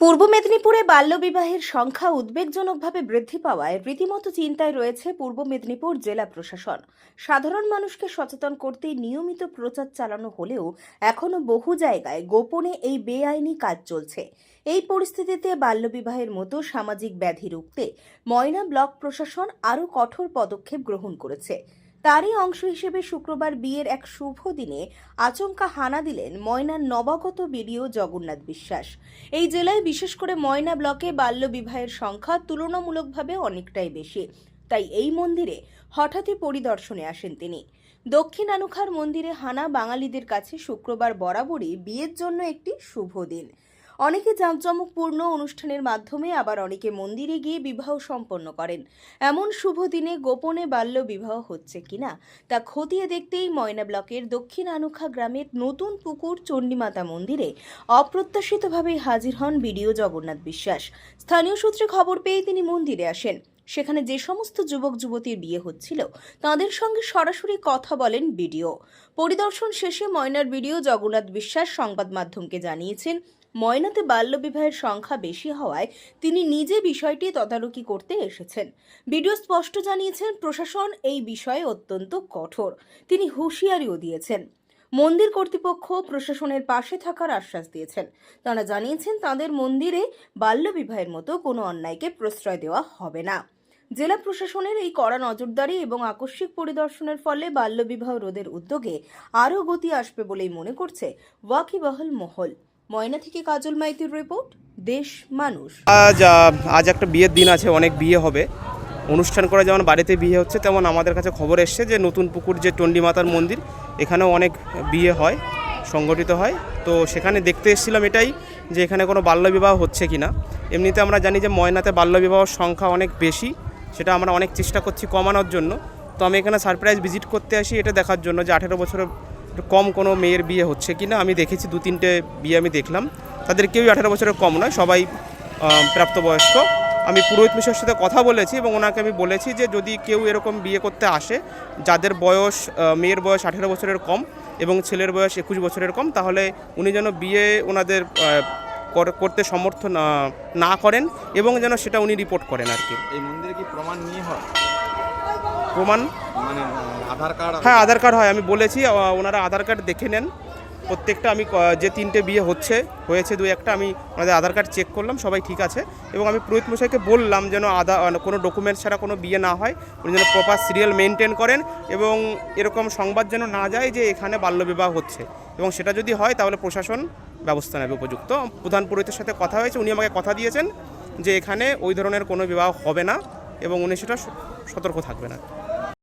পূর্ব মেদিনীপুরে বাল্যবিবাহের সংখ্যা উদ্বেগজনকভাবে বৃদ্ধি পাওয়ায় রীতিমতো চিন্তায় রয়েছে পূর্ব মেদিনীপুর জেলা প্রশাসন। সাধারণ মানুষকে সচেতন করতে নিয়মিত প্রচার চালানো হলেও এখনও বহু জায়গায় গোপনে এই বেআইনি কাজ চলছে। এই পরিস্থিতিতে বাল্যবিবাহের মতো সামাজিক ব্যাধি রুখতে ময়না ব্লক প্রশাসন আরও কঠোর পদক্ষেপ গ্রহণ করেছে। তারই অংশ হিসেবে শুক্রবার বিয়ের এক শুভ দিনে আচমকা হানা দিলেন ময়নার নবাগত বিডিও জগন্নাথ বিশ্বাস। এই জেলায় বিশেষ করে ময়না ব্লকে বাল্যবিবাহের সংখ্যা তুলনামূলকভাবে অনেকটাই বেশি। তাই এই মন্দিরে হঠাৎই পরিদর্শনে আসেন তিনি। দক্ষিণ আনুখার মন্দিরে হানা বাঙালিদের কাছে শুক্রবার বরাবরই বিয়ের জন্য একটি শুভ দিন। অনেকে জাঁকজমকপূর্ণ অনুষ্ঠানের মাধ্যমে, আবার অনেকে মন্দিরে গিয়ে বিবাহ সম্পন্ন করেন। এমন শুভ দিনে গোপনে বাল্য বিবাহ হচ্ছে কিনা, তা খতিয়ে দেখতেই ময়না ব্লকের দক্ষিণ আনুখা গ্রামের নতুন পুকুর চণ্ডীমাতা মন্দিরে অপ্রত্যাশিতভাবে হাজির হন বিডিও জগন্নাথ বিশ্বাস। স্থানীয় সূত্রে খবর পেয়ে তিনি মন্দিরে আসেন। সেখানে যে সমস্ত যুবক যুবতীর বিয়ে হচ্ছিল, তাদের সঙ্গে সরাসরি কথা বলেন বিডিও। পরিদর্শন শেষে ময়নার বিডিও জগন্নাথ বিশ্বাস সংবাদ মাধ্যমকে জানিয়েছেন, ময়নাতে বাল্যবিবাহের সংখ্যা বেশি হওয়ায় তিনি নিজে বিষয়টি তদারকি করতে এসেছেন। বিডিও স্পষ্ট জানিয়েছেন, প্রশাসন এই বিষয়ে অত্যন্ত কঠোর। তিনি হুঁশিয়ারিও দিয়েছেন। মন্দির কর্তৃপক্ষ প্রশাসনের পাশে থাকার আশ্বাস দিয়েছেন। তারা জানিয়েছেন, তাদের মন্দিরে বাল্যবিবাহের মতো কোনো অন্যায়কে প্রশ্রয় দেওয়া হবে না। জেলা প্রশাসনের এই কড়া নজরদারি এবং আকস্মিক পরিদর্শনের ফলে বাল্যবিবাহ রোধের উদ্যোগে আরও গতি আসবে বলেই মনে করছে ওয়াকিবহল মহল। ময়না থেকে কাজল মাইতির রিপোর্ট, দেশ মানুষ। আজ আজ একটা বিয়ের দিন আছে, অনেক বিয়ে হবে। অনুষ্ঠান করা যেমন বাড়িতে বিয়ে হচ্ছে, তেমন আমাদের কাছে খবর এসছে যে নতুন পুকুর যে মাতার মন্দির, এখানেও অনেক বিয়ে হয়, সংগঠিত হয়। তো সেখানে দেখতে এসেছিলাম এটাই যে এখানে কোনো বাল্যবিবাহ হচ্ছে কি না এমনিতে আমরা জানি যে ময়নাতে বাল্যবিবাহর সংখ্যা অনেক বেশি। সেটা আমরা অনেক চেষ্টা করছি কমানোর জন্য। তো আমি এখানে সারপ্রাইজ ভিজিট করতে আসি এটা দেখার জন্য যে আঠেরো বছরের কম কোনো মেয়ের বিয়ে হচ্ছে কি না আমি দেখেছি দু তিনটে বিয়ে আমি দেখলাম। তাদের কেউই আঠেরো বছরের কম নয়, সবাই প্রাপ্তবয়স্ক। আমি পুরোহিত মিশ্রের সাথে কথা বলেছি এবং ওনাকে আমি বলেছি যে যদি কেউ এরকম বিয়ে করতে আসে, যাদের বয়স মেয়ের বয়স আঠেরো বছরের কম এবং ছেলের বয়স একুশ বছরের কম, তাহলে উনি যেন বিয়ে ওনাদের করতে সমর্থ না করেন এবং যেন সেটা উনি রিপোর্ট করেন আর কি। এই মন্দিরে কি প্রমাণ নিয়ে হয়? প্রমাণ? মানে আধার কার্ড হ্যাঁ আধার কার্ড হয় আমি বলেছি ওনারা আধার কার্ড দেখে নেন। প্রত্যেকটা আমি যে তিনটে বিয়ে হচ্ছে, হয়েছে দু একটা, আমি ওনাদের আধার কার্ড চেক করলাম, সবাই ঠিক আছে। এবং আমি পুরোহিত মশাইকে বললাম যেন আধা কোনো ডকুমেন্টস ছাড়া কোনো বিয়ে না হয়, উনি যেন প্রপার সিরিয়াল মেনটেন করেন এবং এরকম সংবাদ যেন না যায় যে এখানে বাল্যবিবাহ হচ্ছে। এবং সেটা যদি হয়, তাহলে প্রশাসন ব্যবস্থা নেবে উপযুক্ত। প্রধান পুরোহিতের সাথে কথা হয়েছে, উনি আমাকে কথা দিয়েছেন যে এখানে ওই ধরনের কোনো বিবাহ হবে না এবং উনি সেটা সতর্ক থাকবেন আর।